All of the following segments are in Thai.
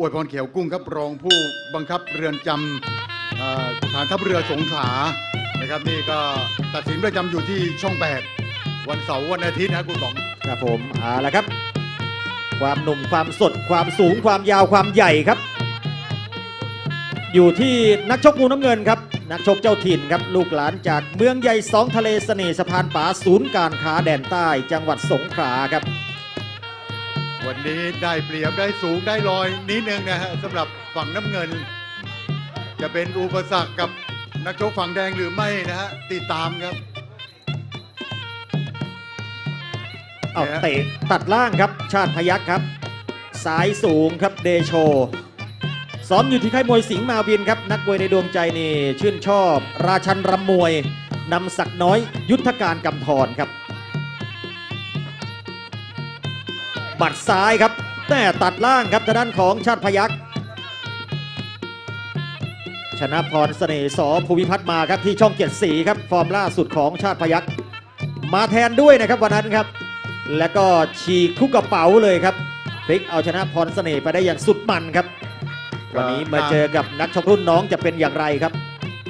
อวยพรเขียวกุ้งครับรองผู้บังคับเรือนจำฐานทัพเรือสงขลานะครับนี่ก็ตัดสินประจำอยู่ที่ช่อง 8 วันเสาร์วันอาทิตย์นะคุณบองครับผมเอาละครับ ความหนุ่มความสดความสูงความยาวความใหญ่ครับ อยู่ที่นักชกมูน้ำเงินครับ นักชกเจ้าถิ่นครับ ลูกหลานจากเมืองใหญ่สองทะเลเสน่ห์สะพานป่าศูนย์การค้าแดนใต้จังหวัดสงขลาครับ นนี้ได้เปรียบได้สูงได้ลอยนิดนึงนะฮะสำหรับฝั่งน้ำเงิน จะเป็นอุปสรรคกับนักชกฝั่งแดงหรือไม่นะฮะติดตามครับเอาเนี่ยเตะตัดล่างครับ ชาติพยักครับสายสูงครับเดโชซ้อมอยู่ที่ค่ายมวยสิงห์มาวินครับ นักมวยในดวงใจนี่ชื่นชอบ ราชันรำมวยนำศักดิ์น้อยยุทธการกำธรครับ บัดซ้ายครับแต่ตัดล่างครับทางด้านของชาติพยักชนะพรเสน่ห์สอภูมิพัฒน์มาครับที่ช่องเกียรติศรีครับฟอร์มล่าสุดของชาติพยักมาแทนด้วยนะครับวันนั้นครับ แล้วก็ฉีกทุกกระเป๋าเลยครับพลิกเอาชนะพรเสน่ห์ไปได้อย่างสุดมันครับ วันนี้มาเจอกับนักชกรุ่นน้องจะเป็นอย่างไรครับ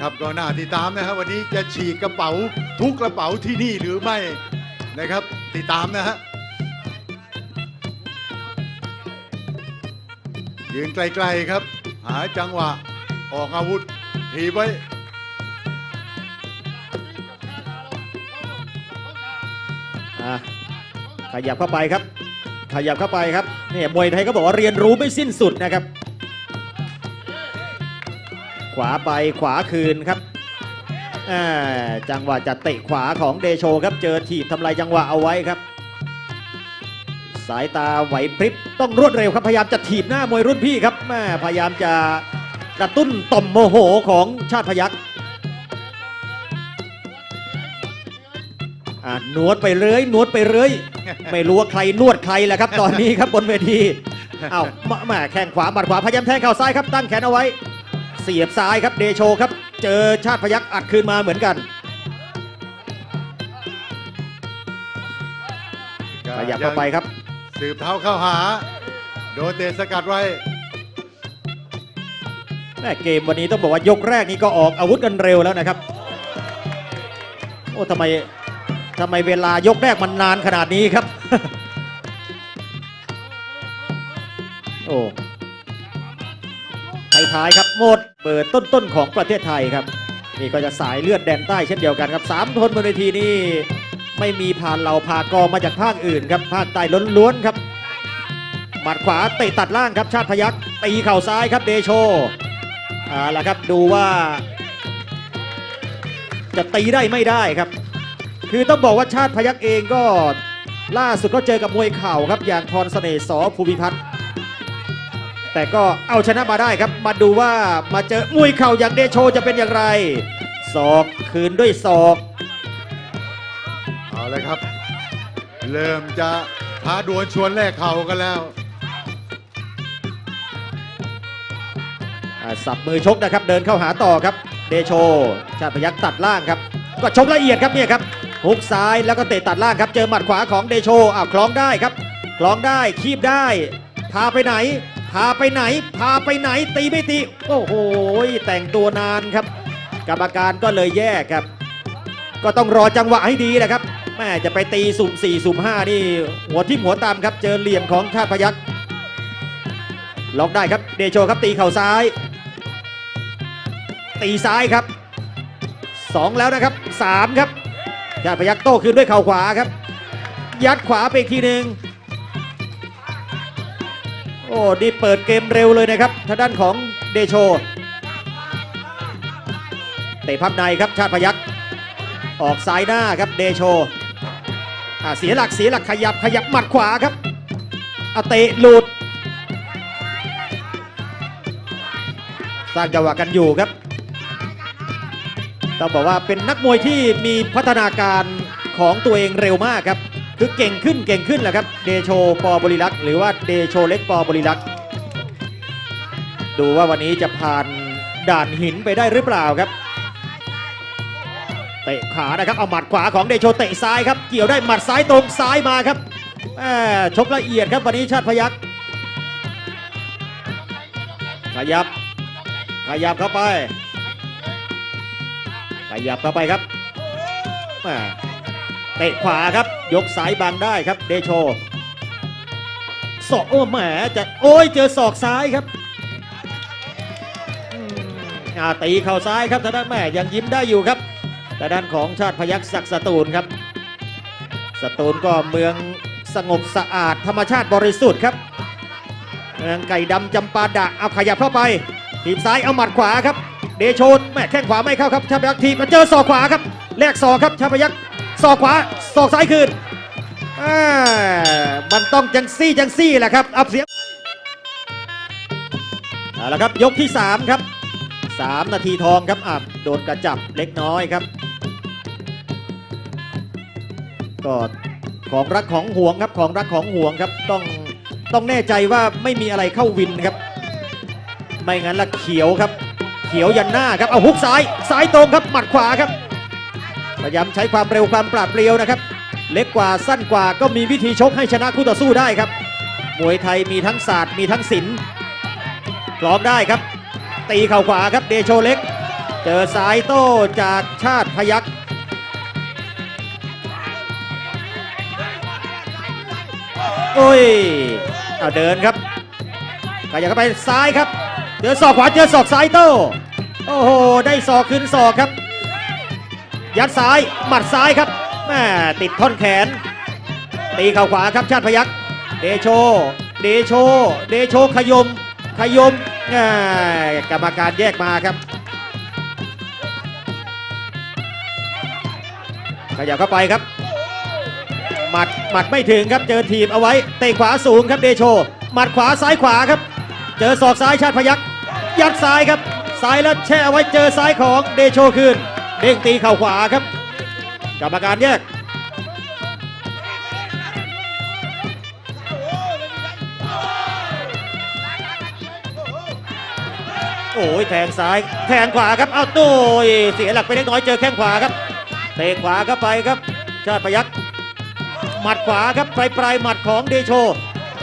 ครับก็น่าติดตามนะครับวันนี้จะฉีกกระเป๋าทุกกระเป๋าที่นี่หรือไม่นะครับ ติดตามนะฮะ ยืนไกลๆครับ หาจังหวะ ออกอาวุธถีบไว้อะขยับเข้าไปครับ ขยับเข้าไปครับเนี่ยมวยไทยก็บอกว่าเรียนรู้ไม่สิ้นสุดนะครับ ขวาไปขวาคืนครับจังหวะจะเตะขวาของเดโชครับ เจอถีบทำลายจังหวะเอาไว้ครับ สายตาไหวพริบต้องรวดเร็วครับพยายามจะถีบหน้ามวยรุ่นพี่ครับแม่พยายามจะกระตุ้นต่อมโมโหของชาติพยักอะนวดไปเรื่อยนวดไปเรื่อยไม่รู้ว่าใครนวดใครแหละครับตอนนี้ครับบนเวทีเอ้ามามาแข้งขวาบัดขวาพยายามแทงเข่าซ้ายครับตั้งแขนเอาไว้ เสียบซ้ายครับเดโชครับ เจอชาติพยักอัดคืนมาเหมือนกันขยับเข้าไปครับ สืบเท้าเข้าหา โดนเตะสกัดไว้แม่เกมวันนี้ต้องบอกว่ายกแรกนี้ก็ออกอาวุธกันเร็วแล้วนะครับ โอ้ทำไมทำไมเวลายกแรกมันนานขนาดนี้ครับ โอ้ท้ายครับหมดเปิดต้นๆของประเทศไทยครับ นี่ก็จะสายเลือดแดนใต้เช่นเดียวกันครับสามทนบนเวทีนี่ ไม่มีผ่านเหล่าพากอมาจากภาคอื่นครับภาคใต้ล้วนๆครับหมัดขวาเตะตัดล่างครับชาติพยักตีเข่าซ้ายครับเดโชเอาละครับดูว่า จะตีได้ไม่ได้ครับ คือต้องบอกว่าชาติพยักเองก็ล่าสุดก็เจอกับมวยเข่าครับ อย่างพรเสน่ห์สอภูมิพัฒน์แต่ก็เอาชนะมาได้ครับ มาดูว่ามาเจอมวยเข่าอย่างเดโชจะเป็นอย่างไรศอกคืนด้วยศอก เอเลยครับ เริ่มจะท้าดวลชวนแลกเข่ากันแล้วอ่าสับมือชกนะครับ เดินเข้าหาต่อครับ เดโช ชาติพยักตัดล่างครับ ก็ชกละเอียดครับเนี่ยครับฮุกซ้ายแล้วก็เตะตัดล่างครับ เจอหมัดขวาของเดโชอ้าวคล้องได้ครับ คล้องได้คีบได้ พาไปไหน พาไปไหน พาไปไหนตีไม่ตีโอ้โหแต่งตัวนานครับ กรรมการก็เลยแยกครับ ก็ต้องรอจังหวะให้ดีนะครับ แม่จะไปตีสุ่ม4สุ่ม5นี่หัวทิ่มหัวตามครับเจอเหลี่ยมของชาติพยักล็อกได้ครับเดโชครับตีเข่าซ้าย ตีซ้ายครับ 2 แล้วนะครับ 3 ครับชาติพยักโต้คืนด้วยเข่าขวาครับ ยัดขวาไปอีกทีหนึ่งโอ้นี่เปิดเกมเร็วเลยนะครับทางด้านของเดโชเตะพับในครับชาติพยักออกซ้ายหน้าครับเดโช อ่าเสียหลักเสียหลักขยับขยับหมัดขวาครับอาเตะหลุดสร้างจังหวะกันอยู่ครับต้องบอกว่าเป็นนักมวยที่มีพัฒนาการของตัวเองเร็วมากครับ คือเก่งขึ้นเก่งขึ้นแหละครับ เดโชปอบริลักษ์หรือว่าเดโชเล็กปอบริลักษ์ดูว่าวันนี้จะผ่านด่านหินไปได้หรือเปล่าครับ เตะขานะครับเอาหมัดขวาของเดโชเตะซ้ายครับ เกี่ยวได้หมัดซ้ายตรงซ้ายมาครับแหม่ชกละเอียดครับวันนี้ชาติพยักขยับ ขยับเข้าไป ขยับเข้าไปครับแม่เตะขวาครับ ยกสายบังได้ครับเดโชศอกโอ้แหมจะโอ้ยเจอศอกซ้ายครับตีเข่าซ้ายครับทางด้านแม่ยังยิ้มได้อยู่ครับ แต่ด้านของชาติพยัคฆ์ศักดิ์สตูลครับ สตูลก็เมืองสงบสะอาดธรรมชาติบริสุทธิ์ครับ เมืองไก่ดำจำปาดะเอาขยับเข้าไปทีมซ้ายเอาหมัดขวาครับ เดโชนแม่แข้งขวาไม่เข้าครับชาพยักษ์ทีมาเจอศอกขวาครับแลกศอกครับชาพยักษ์ศอกขวาศอกซ้ายคืนมันต้องจังซี่จังซี่แหละครับอับเสียงเอาละครับยกที่ 3 ครับ 3 นาทีทองครับอะโดนกระจับเล็กน้อยครับ ก็ของรักของห่วงครับของรักของห่วงครับต้องต้องแน่ใจว่าไม่มีอะไรเข้าวินครับ ไม่งั้นละเขียวครับ เขียวยันหน้าครับเอาฮุกซ้ายซ้ายตรงครับหมัดขวาครับพยายามใช้ความเร็วความปราดเปรียวนะครับ เล็กกว่าสั้นกว่าก็มีวิธีชกให้ชนะคู่ต่อสู้ได้ครับมวยไทยมีทั้งศาสตร์มีทั้งศิลป์พร้อมได้ครับ ตีเข่าขวาครับเดโชเล็ก เจอสายโต้จากชาติพยักษ์ อ้ยเอาเดินครับขยับเข้าไปซ้ายครับเจอศอกขวาเจอศอกซ้ายโต้โอ้โหได้ศอกขึ้นศอกครับ ยัดซ้ายหมัดซ้ายครับแม่ติดท่อนแขน ตีเข่าขวาครับชาติพยักเดโชเดโชเดโชขยมขยมแม่กรรมการแยกมาครับขยับเข้าไปครับ หมัดหมัดไม่ถึงครับเจอทีบเอาไว้เตะขวาสูงครับเดโชหมัดขวาซ้ายขวาครับ เจอศอกซ้ายชาติพยักยัดซ้ายครับซ้ายแล้วแช่เอาไว้เจอซ้ายของเดโชคืนเด้งตีเข่าขวาครับกรรมการแยกโอ้ยแทงซ้ายแทงขวาครับเอาตู้ยเสียหลักไปเล็กน้อยเจอแข้งขวาครับเตะขวาเข้าไปครับชาติพยัก หมัดขวาครับปลายปลายหมัดของเดโช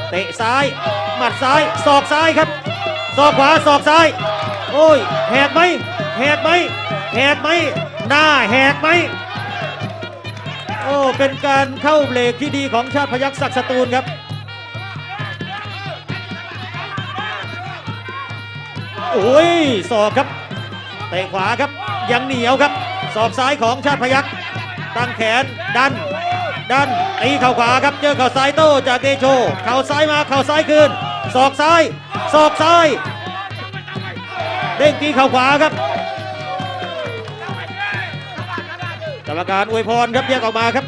เตะซ้าย หมัดซ้ายศอกซ้ายครับศอกขวาศอกซ้าย โอ้ยแหกไหมแหกไหมแหกไหมหน้าแหกไหมโอ้เป็นการเข้าเบรกที่ดีของชาติพยักษ์ศักดิ์สตูลครับโอ้ยศอกครับเตะขวาครับยังเหนียวครับศอกซ้ายของชาติพยักษ์ตั้งแขนดัน ดันตีเข่าขวาครับเจอเข่าซ้ายโต้จากเดโชเข่าซ้ายมาเข่าซ้ายคืนศอกซ้ายศอกซ้ายเด้งตีเข่าขวาครับกรรมการอวยพรครับแยกออกมาครับ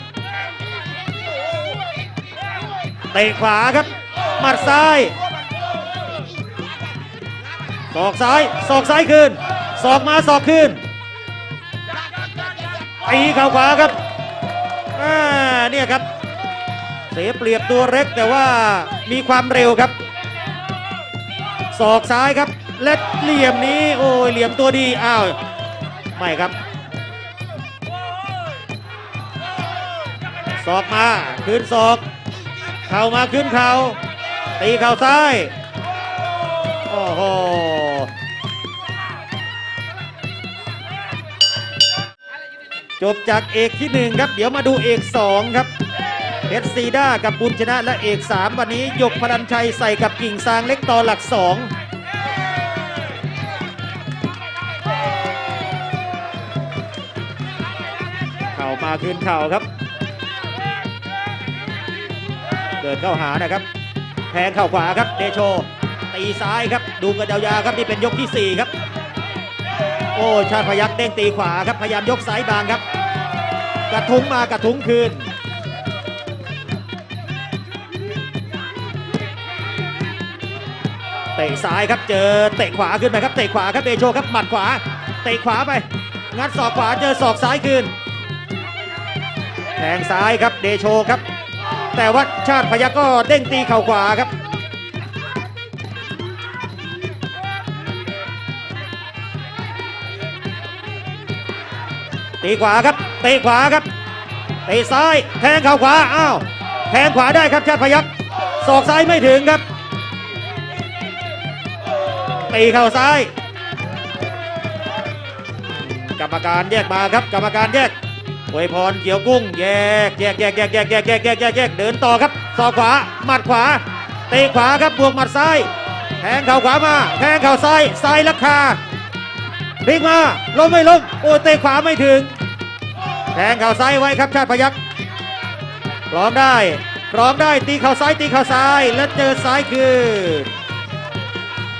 เตะขวาครับหมัดซ้ายศอกซ้ายศอกซ้ายคืนศอกมาศอกคืนตีเข่าขวาครับ เนี่ยครับ เสียเปรียบตัวเล็กแต่ว่ามีความเร็วครับศอกซ้ายครับและเหลี่ยมนี้โอ้ยเหลี่ยมตัวดีอ้าวไม่ครับศอกมาคืนศอก เข่ามาขึ้นเข่าตีเข่าซ้ายโอ้โห จบจากเอกที่หนึ่งครับเดี๋ยวมาดูเอกสองครับเพชรซีด้ากับบุญชนะและเอกสามวันนี้ยกพลันชัยใส่กับกิ่งซางเล็กต่อหลักสองเข่ามาคืนเข่าครับ เดินเข้าหานะครับ แทงเข่าขวาครับ เดโช ตีซ้ายครับ ดูกันยาวๆครับ นี่เป็นยกที่ 4 ครับ โอ้ชาติพยักเด้งตีขวาครับพยายามยกซ้ายบางครับ กระทุ้งมากระทุ้งคืนเตะซ้ายครับเจอเตะขวาขึ้นไปครับเตะขวาครับเดโชครับหมัดขวาเตะขวาไป งัดศอกขวาเจอศอกซ้ายคืนแทงซ้ายครับเดโชครับ แต่ว่าชาติพยักก็เด้งตีเข่าขวาครับ ตีขวาครับเตะขวาครับเตะซ้ายแทงเข่าขวาอ้าวแทงขวาได้ครับชาติพยักศอกซ้ายไม่ถึงครับตีเข่าซ้าย กรรมการแยกมาครับ กรรมการแยกอวยพรเกี่ยวกุ้งแยกแยกแยกแยกแยกแยกแยกแยกแยกแยกเดินต่อครับศอกขวาหมัดขวาเตะขวาครับบวกหมัดซ้ายแทงเข่าขวามาแทงเข่าซ้ายซ้ายลักคา พลิกมาล้มไม่ล้มโอ้เตะขวาไม่ถึงแทงเข่าซ้ายไว้ครับชาติพยักร้อมได้ร้อมได้ตีเข่าซ้ายตีเข่าซ้ายแล้วเจอซ้ายคืน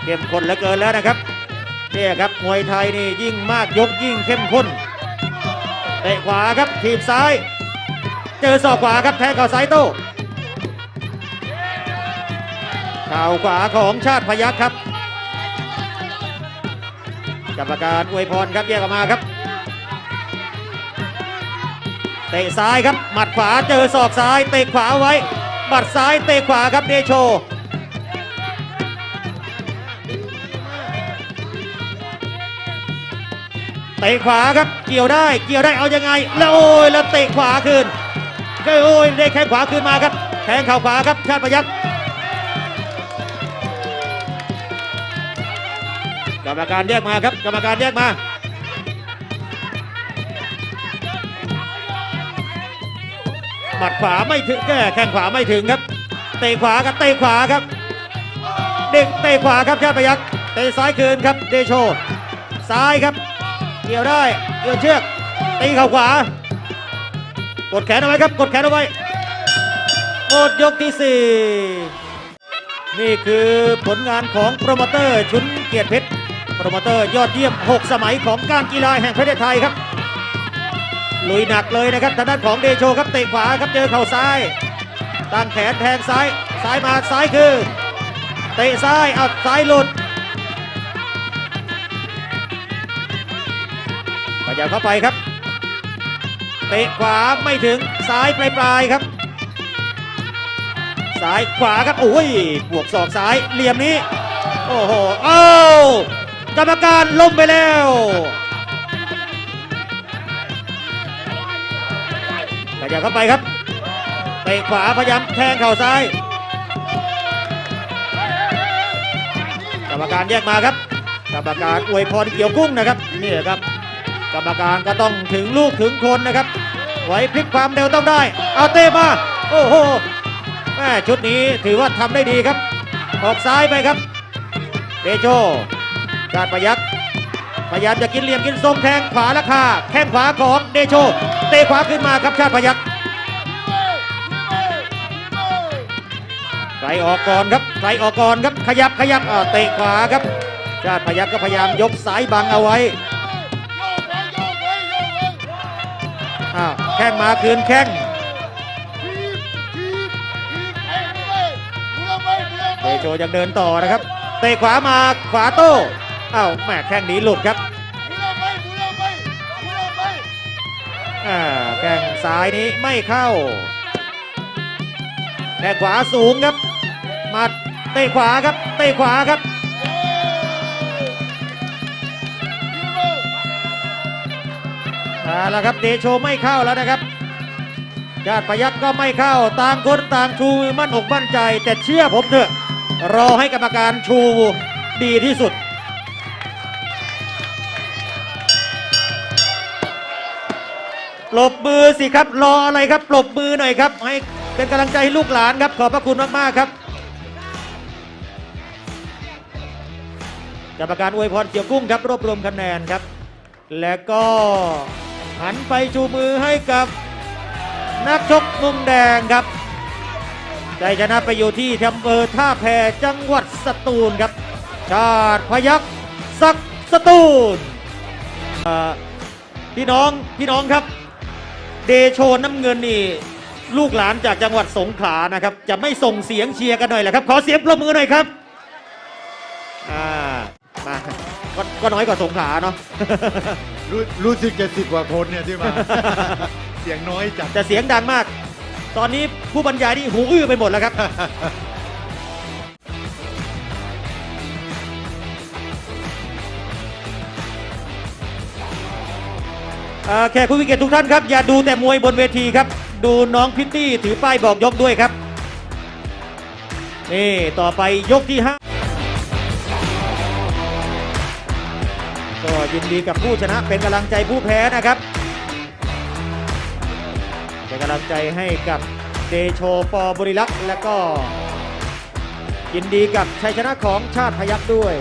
เข้มข้นเหลือเกินแล้วนะครับเนี่ยครับมวยไทยนี่ยิ่งมากยกยิ่งเข้มข้นเตะขวาครับทีบซ้าย เจอศอกขวาครับแทงเข่าซ้ายโต้เข่าขวาของชาติพยักครับ กรรมการอวยพรครับแยกออกมาครับ เตะซ้ายครับ หมัดขวาเจอศอกซ้ายเตะขวาไว้ หมัดซ้ายเตะขวาครับเดโชเตะขวาครับเกี่ยวได้เกี่ยวได้เอายังไง แล้วโอ้ยแล้วเตะขวาคืนก็โอ้ยได้แข้งขวาคืนมาครับแทงเข่าขวาครับชาติพยักก รรมการแยกมาครับ กรรมการแยกมา หมัดขวาไม่ถึงแก้แข้งขวาไม่ถึงครับ เตะขวาครับเตะขวาครับ เด็กเตะขวาครับชาติพยักเตะซ้ายคืนครับเดโช ซ้ายครับ เกี่ยวได้เกี่ยวเชือกตีเข่าขวา กดแขนเอาไว้ครับ กดแขนเอาไว้หมดยกที่สี่นี่คือผลงานของโปรโมเตอร์ชุนเกียรติเพชร โปรโมเตอร์ยอดเยี่ยม 6 สมัยของการกีฬาแห่งประเทศไทยครับ ลุยหนักเลยนะครับทางด้านของเดโชครับเตะขวาครับเจอเข่าซ้าย ตั้งแขนแทงซ้าย ซ้ายมาซ้ายคือ เตะซ้ายเอาซ้ายหลุดพยายามเข้าไปครับ เตะขวาไม่ถึงซ้ายปลายปลายๆครับซ้ายขวาครับโอ้ยบวกศอกซ้ายเหลี่ยมนี้ โอ้โห เอ้า กรรมการล้มไปแล้ว ขยับเข้าไปครับเตะขวาพยายามแทงเข่าซ้าย กรรมการแยกมาครับ กรรมการอวยพรเกี่ยวกุ้งนะครับนี่ครับ กรรมการก็ต้องถึงลูกถึงคนนะครับไหวพลิกความเร็วต้องได้ เอาเตะมา โอ้โหแม่ชุดนี้ถือว่าทำได้ดีครับ ออกซ้ายไปครับเดโช ชาติประยักษ์พยายามจะกินเหลี่ยมกินทรงแทงขวาราคาแข้งขวาของเดโชเตะขวาขึ้นมาครับชาติพยักษ์ใครออกก่อนครับใครออกก่อนครับขยับขยับอ่าเตะขวาครับ ชาติพยักษ์ก็พยายามยกสายบังเอาไว้อ้าแข้งมาคืนแข้งเดโชยังเดินต่อนะครับ เตะขวามาขวาโต้ อ้าวแม่แข้งหนีหลุดครับอ่าแข้งซ้ายนี้ไม่เข้าแข้งขวาสูงครับมาเตะขวาครับเตะขวาครับเอาละครับเดโชไม่เข้าแล้วนะครับญาติพยักก็ไม่เข้าต่างคนต่างชูมือมั่นอกมั่นใจ แต่เชื่อผมเถอะ รอให้กรรมการชูดีที่สุด ปรบมือสิครับ รออะไรครับปรบมือหน่อยครับ ให้เป็นกำลังใจให้ลูกหลานครับ ขอบพระคุณมากๆครับกรรมการอวยพรเกี่ยวกุ้งครับรวบรวมคะแนนครับ และก็หันไปชูมือให้กับนักชกมุมแดงครับได้ชนะไปอยู่ที่อำเภอท่าแพจังหวัดสตูลครับ ชาติพยักศักสตูลพี่น้องพี่น้องครับ เดโชน้ำเงินนี่ลูกหลานจากจังหวัดสงขลานะครับ จะไม่ส่งเสียงเชียร์กันหน่อยเหรอครับ ขอเสียงปรบมือหน่อยครับอ่ามาก็ก็น้อยกว่าสงขลาเนาะรู้รู้สึกจะสิบกว่าคนเนี่ยที่มา เสียงน้อยจัดแต่เสียงดังมาก ตอนนี้ผู้บรรยายนี่หูอื้อไปหมดแล้วครับ แขกผู้มีเกตทุกท่านครับ อย่าดูแต่มวยบนเวทีครับ ดูน้องพิตตี้ถือป้ายบอกยกด้วยครับ นี่ ต่อไปยกที่ห้ายินดีกับผู้ชนะเป็นกำลังใจผู้แพ้นะครับ เป็นกำลังใจให้กับเดโชปอบริลักษ์และก็ยินดีกับชัยชนะของชาติพยัคฆ์ด้วย